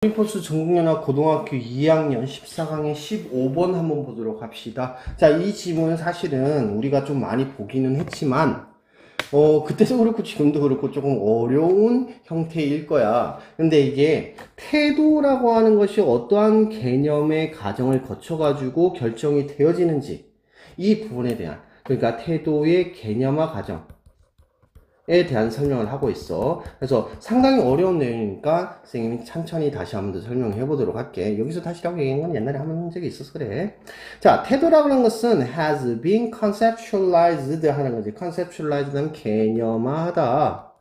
프린포스 전국연합 고등학교 2학년 14강의 15번 한번 보도록 합시다. 자, 이 지문은 사실은 우리가 좀 많이 보기는 했지만, 어, 그때도 그렇고 지금도 그렇고 조금 어려운 형태일 거야. 근데 이게 태도라고 하는 것이 어떠한 개념의 과정을 거쳐가지고 결정이 되어지는지, 이 부분에 대한, 그러니까 태도의 개념화 과정, 에 대한 설명을 하고 있어. 그래서 상당히 어려운 내용이니까 선생님이 천천히 다시 한번 더 설명해 보도록 할게. 여기서 다시라고 얘기한 건 옛날에 한번한 적이 있어서 그래. 자, 태도라고 하는 것은 has been conceptualized 하는 거지. conceptualized 하면 개념화하다.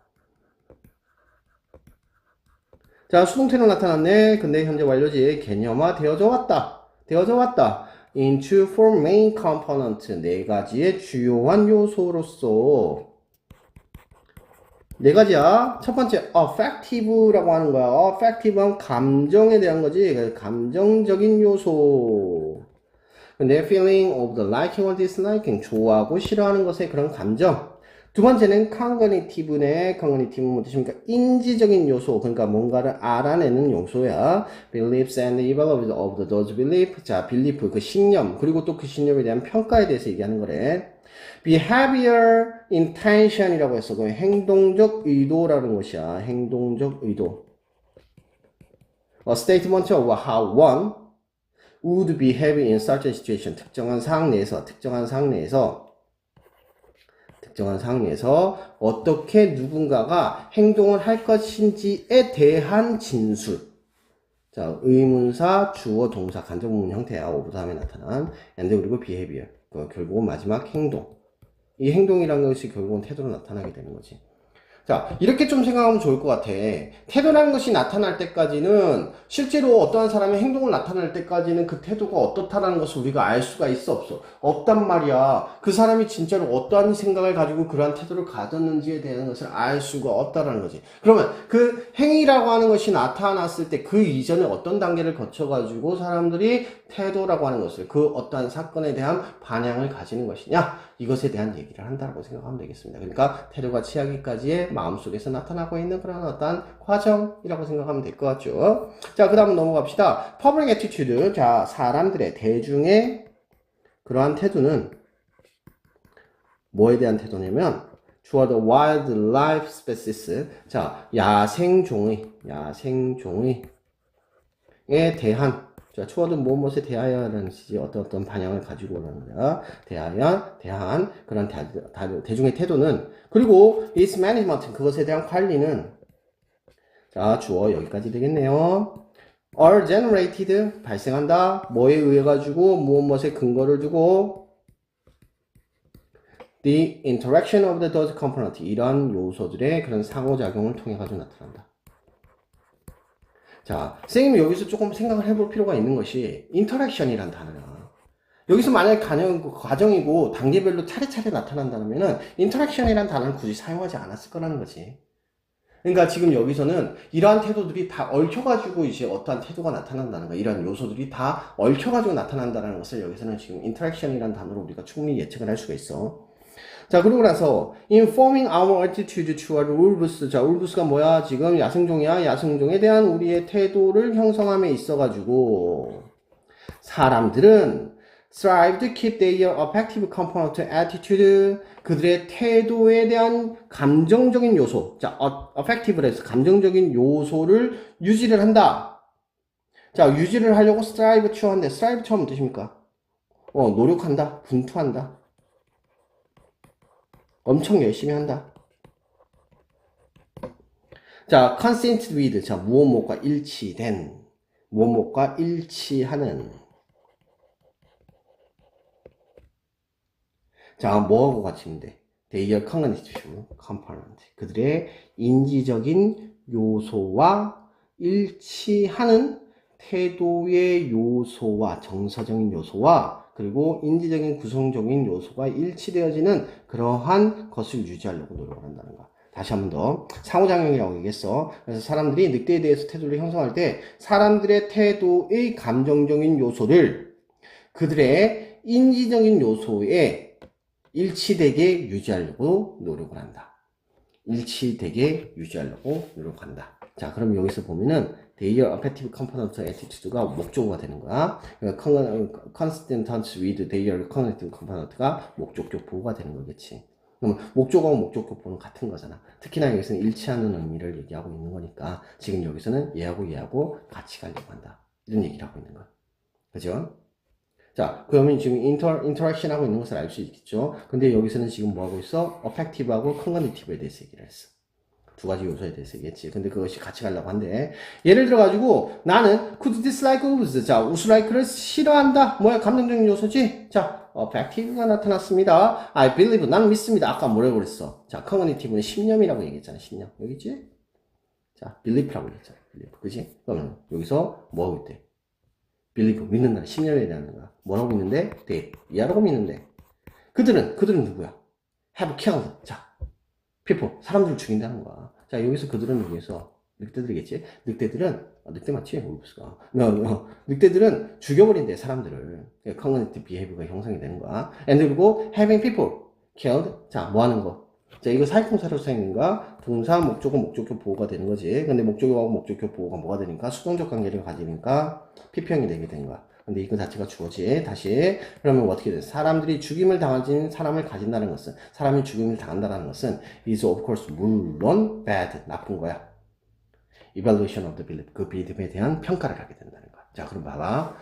자, 수동태로 나타났네. 근데 현재 완료지. 개념화 되어져 왔다. 되어져 왔다. into four main component. 네 가지의 주요한 요소로서 네 가지야. 첫 번째, affective라고 하는 거야. affective는 감정에 대한 거지. 감정적인 요소. 근데 feeling of the liking or disliking. 좋아하고 싫어하는 것의 그런 감정. 두 번째는 cognitive네. cognitive는 뭐 뜻입니까? 인지적인 요소. 그러니까 뭔가를 알아내는 요소야. beliefs and evaluation of those belief. 자, belief, 그 신념. 그리고 또 그 신념에 대한 평가에 대해서 얘기하는 거래. Behavior intention이라고 했어. 그 행동적 의도라는 것이야. 행동적 의도. A statement of how one would behave in a situation. 특정한 상황 내에서, 특정한 상황 내에서, 특정한 상황 내에서 어떻게 누군가가 행동을 할 것인지에 대한 진술. 자, 의문사, 주어, 동사, 간접 부분 형태야. 오브 다음에 나타난. and 그리고 behavior. 그 결국은 마지막 행동. 이 행동이라는 것이 결국은 태도로 나타나게 되는 거지. 자, 이렇게 좀 생각하면 좋을 것 같아. 태도라는 것이 나타날 때까지는 실제로 어떠한 사람의 행동을 나타낼 때까지는 그 태도가 어떻다라는 것을 우리가 알 수가 있어 없어? 없단 말이야. 그 사람이 진짜로 어떠한 생각을 가지고 그러한 태도를 가졌는지에 대한 것을 알 수가 없다라는 거지. 그러면 그 행위라고 하는 것이 나타났을 때 그 이전에 어떤 단계를 거쳐가지고 사람들이 태도라고 하는 것을 그 어떠한 사건에 대한 반향을 가지는 것이냐? 이것에 대한 얘기를 한다고 생각하면 되겠습니다. 그러니까 태도가 취하기까지의 마음속에서 나타나고 있는 그런 어떤 과정이라고 생각하면 될 것 같죠. 자, 그 다음 넘어갑시다. Public attitude. 자, 사람들의 대중의 그러한 태도는 뭐에 대한 태도냐면 주어 the wildlife species. 자, 야생종의, 야생종의 에 대한 자, 추워든 무엇 무엇에 대하여라는 뜻이 어떤 어떤 반향을 가지고 오는 거야. 대하여, 대한 그런 대, 대, 대중의 태도는 그리고 its management 그것에 대한 관리는 자, 주어 여기까지 되겠네요. are generated 발생한다. 뭐에 의해 가지고 무엇 무엇에 근거를 두고 the interaction of the those component 이런 요소들의 그런 상호작용을 통해 가지고 나타난다. 자, 선생님이 여기서 조금 생각을 해볼 필요가 있는 것이 인터랙션이란 단어야. 여기서 만약에 과정이고 단계별로 차례차례 나타난다면은 인터랙션이란 단어를 굳이 사용하지 않았을 거라는 거지. 그러니까 지금 여기서는 이러한 태도들이 다 얽혀가지고 이제 어떠한 태도가 나타난다는 거야. 이러한 요소들이 다 얽혀가지고 나타난다는 것을 여기서는 지금 인터랙션이란 단어로 우리가 충분히 예측을 할 수가 있어. 자, 그러고 나서 informing our attitude toward wolves. 자, wolves가 뭐야? 지금 야생종이야. 야생종에 대한 우리의 태도를 형성함에 있어 가지고 사람들은 strive to keep their affective component attitude. 그들의 태도에 대한 감정적인 요소. 자, affective를 해서 감정적인 요소를 유지를 한다. 자, 유지를 하려고 strive to 한데, strive to 하면 뜻입니까? 어, 노력한다. 분투한다. 엄청 열심히 한다. 자, consent with. 자, 무엇무엇과 일치된. 무엇무엇과 일치하는. 자, 뭐하고 같이면 돼? Their cognitive component. 그들의 인지적인 요소와 일치하는 태도의 요소와 정서적인 요소와 그리고 인지적인 구성적인 요소가 일치되어지는 그러한 것을 유지하려고 노력을 한다는 거. 다시 한 번 더 상호작용이라고 얘기했어. 그래서 사람들이 늑대에 대해서 태도를 형성할 때 사람들의 태도의 감정적인 요소를 그들의 인지적인 요소에 일치되게 유지하려고 노력을 한다. 일치되게 유지하려고 노력한다. 자, 그럼 여기서 보면은 their affective component attitude가 목적어가 되는 거야. consonants with their cognitive component가 목적격 보호가 되는 거겠지. 그러면 목적어와 목적격 보호는 같은 거잖아. 특히나 여기서는 일치하는 의미를 얘기하고 있는 거니까 지금 여기서는 얘하고 얘하고 같이 가려고 한다. 이런 얘기를 하고 있는 거야. 그죠? 자, 그러면 지금 인터, 인터랙션 하고 있는 것을 알 수 있겠죠? 근데 여기서는 지금 뭐 하고 있어? 어펙티브하고 컨거니티브에 대해서 얘기를 했어. 두 가지 요소에 대해서 얘기했지. 근데 그것이 같이 가려고 한대. 예를 들어가지고, 나는 could dislike us. 자, 우스라이크를 싫어한다. 뭐야? 감정적인 요소지? 자, 어펙티브가 나타났습니다. I believe. 나는 믿습니다. 아까 뭐라고 그랬어? 자, 컨거니티브는 신념이라고 얘기했잖아. 신념. 여기 있지? 자, belief라고 얘기했잖아. belief. 그지? 그러면 여기서 뭐 하고 있대? believe. 믿는다. 신념에 대한 거야. 뭐라고 믿는데? 돼. 이하라고 믿는데. 그들은, 그들은 누구야? have killed. 자, people. 사람들을 죽인다는 거야. 자, 여기서 그들은 여기서 늑대들이겠지? 늑대들은, 아, 늑대 맞지? 울프스가. 어, 어, 늑대들은 죽여버린대, 사람들을. cognitive behavior가 형성이 되는 거야. and 그리고 having people killed. 자, 뭐 하는 거? 자, 이거 사회통사로 사용인가? 동사, 목적어, 목적격 보호가 되는 거지. 근데 목적어하고 목적격 보호가 뭐가 되니까? 수동적 관계를 가지니까 PP형이 되게 된 거야. 근데 이거 자체가 주어지. 다시. 그러면 어떻게 돼? 사람들이 죽임을 당하진 사람을 가진다는 것은, 사람이 죽임을 당한다는 것은, is of course, 물론 bad, 나쁜 거야. evaluation of the belief. 그 믿음에 대한 평가를 하게 된다는 거야. 자, 그럼 봐봐.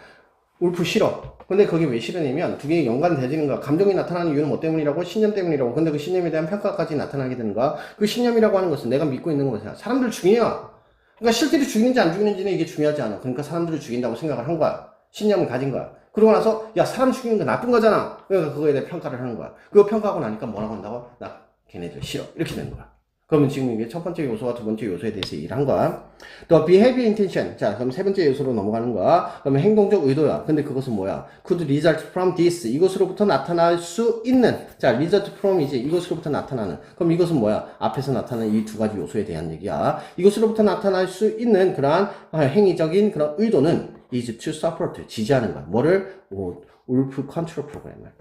울프 싫어. 근데 그게 왜 싫으냐면 두 개가 연관되지는 거야. 감정이 나타나는 이유는 뭐 때문이라고? 신념 때문이라고. 근데 그 신념에 대한 평가까지 나타나게 되는 거야. 그 신념이라고 하는 것은 내가 믿고 있는 것이야. 사람들 죽이냐? 그러니까 실제로 죽이는지 안 죽이는지는 이게 중요하지 않아. 그러니까 사람들을 죽인다고 생각을 한 거야. 신념을 가진 거야. 그러고 나서 야 사람 죽이는 거 나쁜 거잖아. 그러니까 그거에 대해 평가를 하는 거야. 그거 평가하고 나니까 뭐라고 한다고? 나 걔네들 싫어. 이렇게 되는 거야. 그러면 지금 이게 첫 번째 요소와 두 번째 요소에 대해서 얘기를 한 거야. 또 behavior intention. 자, 그럼 세 번째 요소로 넘어가는 거야. 그러면 행동적 의도야. 근데 그것은 뭐야? could result from this. 이것으로부터 나타날 수 있는. 자, result from이지. 이것으로부터 나타나는. 그럼 이것은 뭐야? 앞에서 나타나는 이두 가지 요소에 대한 얘기야. 이것으로부터 나타날 수 있는 그러한 아, 행위적인 그런 의도는 is to support. 지지하는 거야. 뭐를? 오, 울프 컨트롤 프로그램을.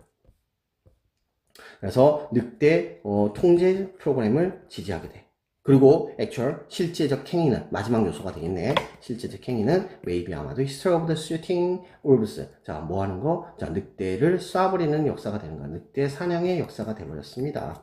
그래서 늑대 어, 통제 프로그램을 지지하게 돼. 그리고 actual 실제적 행위는 마지막 요소가 되겠네. 실제적 행위는 maybe 아마도 history of the shooting wolves. 자, 뭐 하는 거? 자, 늑대를 쏴버리는 역사가 되는 거야. 늑대 사냥의 역사가 되버렸습니다.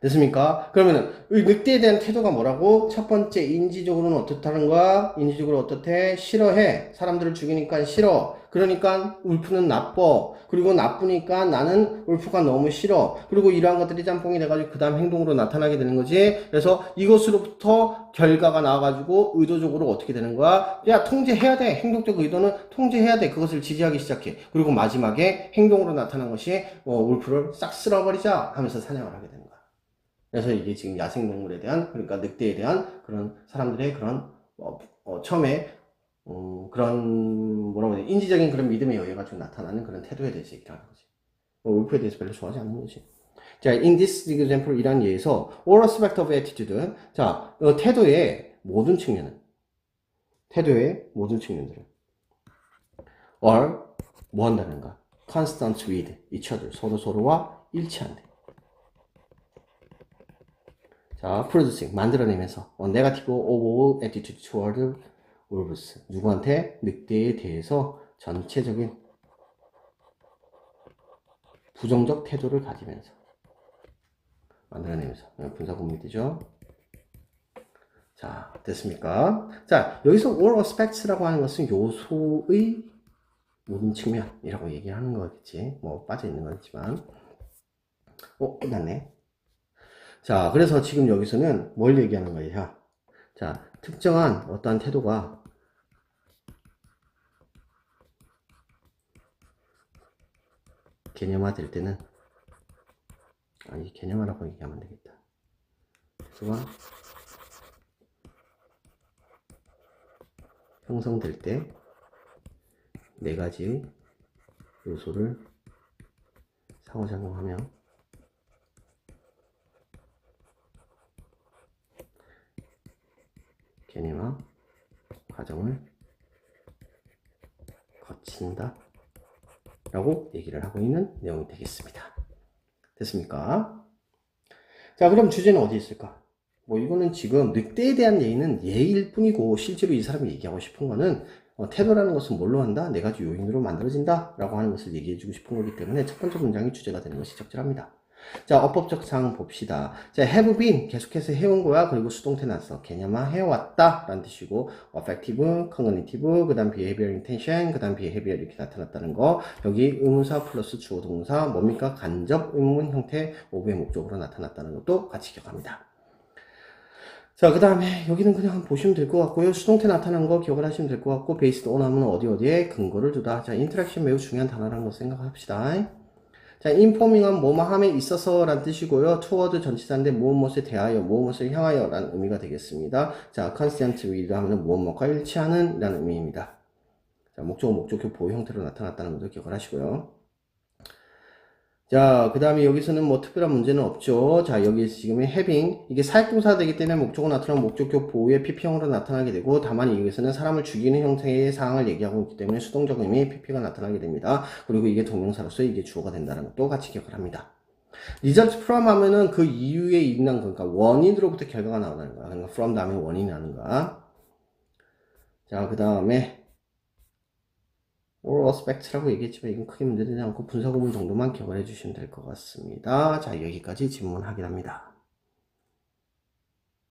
됐습니까? 그러면은 이 늑대에 대한 태도가 뭐라고? 첫 번째 인지적으로는 어떻다는 거야? 인지적으로 어떻대? 싫어해. 사람들을 죽이니까 싫어. 그러니까 울프는 나빠. 그리고 나쁘니까 나는 울프가 너무 싫어. 그리고 이러한 것들이 짬뽕이 돼가지고 그 다음 행동으로 나타나게 되는 거지. 그래서 이것으로부터 결과가 나와가지고 의도적으로 어떻게 되는 거야? 야 통제해야 돼. 행동적 의도는 통제해야 돼. 그것을 지지하기 시작해. 그리고 마지막에 행동으로 나타난 것이 어, 울프를 싹 쓸어버리자 하면서 사냥을 하게 되는 거야. 그래서 이게 지금 야생동물에 대한 그러니까 늑대에 대한 그런 사람들의 그런 어, 어, 처음에 어, 그런 뭐라고 해야 돼 인지적인 그런 믿음에 의해 가지고 나타나는 그런 태도에 대해서 얘기를 하는 거지. 어, 울프에 대해서 별로 좋아하지 않는 거지. 자, in this example 이란 예에서 all aspect of attitude. 자, 어, 태도의 모든 측면은 태도의 모든 측면들은 are 뭐 한다는가? constant with each other. 서로 서로와 일치한대. 자, producing 만들어내면서 어, negative overall attitude toward wolves 누구한테 늑대에 대해서 전체적인 부정적 태도를 가지면서 만들어내면서 네, 분사 구문이죠. 자, 됐습니까? 자, 여기서 all aspects라고 하는 것은 요소의 모든 측면이라고 얘기하는 거겠지. 뭐 빠져 있는 거겠지만. 어, 끝났네. 자, 그래서 지금 여기서는 뭘 얘기하는 거예요? 자, 특정한 어떠한 태도가 개념화 될 때는 아니 개념화라고 얘기하면 되겠다. 태도가 형성될 때 네 가지 요소를 상호작용하며 개념화 과정을 거친다 라고 얘기를 하고 있는 내용이 되겠습니다. 됐습니까? 자, 그럼 주제는 어디 있을까? 뭐 이거는 지금 늑대에 대한 예의는 예일 뿐이고 실제로 이 사람이 얘기하고 싶은 거는 어, 태도라는 것은 뭘로 한다? 네 가지 요인으로 만들어진다 라고 하는 것을 얘기해주고 싶은 거기 때문에 첫 번째 문장이 주제가 되는 것이 적절합니다. 자, 어법적 사항 봅시다. 자, have been 계속해서 해온 거야. 그리고 수동태 났어. 개념화 해왔다. 라는 뜻이고, affective, cognitive, 그 다음 behavior intention, 그 다음 behavior 이렇게 나타났다는 거. 여기 의문사 플러스 주어 동사, 뭡니까? 간접 의문 형태, 오브의 목적으로 나타났다는 것도 같이 기억합니다. 자, 그 다음에 여기는 그냥 보시면 될 것 같고요. 수동태 나타난 거 기억을 하시면 될 것 같고, based on 하면 어디 어디에 근거를 두다. 자, 인터랙션 매우 중요한 단어라는 거 생각합시다. 자, 인포밍은 뭐뭐함에 있어서 라는 뜻이고요. toward 전치사인데 무엇 무엇에 대하여, 무엇 무엇을 향하여 라는 의미가 되겠습니다. 자, consistent with 하면 무엇 무엇과 일치하는 라는 의미입니다. 자, 목적, 목적교 보호 형태로 나타났다는 것도 기억을 하시고요. 자, 그 다음에 여기서는 뭐 특별한 문제는 없죠. 자, 여기 지금의 having, 이게 사역동사가 되기 때문에 목적어 나타나는 목적교 보호의 PP형으로 나타나게 되고, 다만 여기서는 사람을 죽이는 형태의 상황을 얘기하고 있기 때문에 수동적 의미의 PP가 나타나게 됩니다. 그리고 이게 동명사로서 이게 주어가 된다는 것도 같이 기억을 합니다. result from 하면은 그 이유에 있는 그러니까 원인으로부터 결과가 나오는 거야. 그러니까 from 다음에 원인이 나는 거야. 자, 그 다음에 or aspect라고 얘기했지만 이건 크게 문제되지 않고 분사 구문 정도만 기억을 해주시면 될 것 같습니다. 자, 여기까지 질문 확인합니다.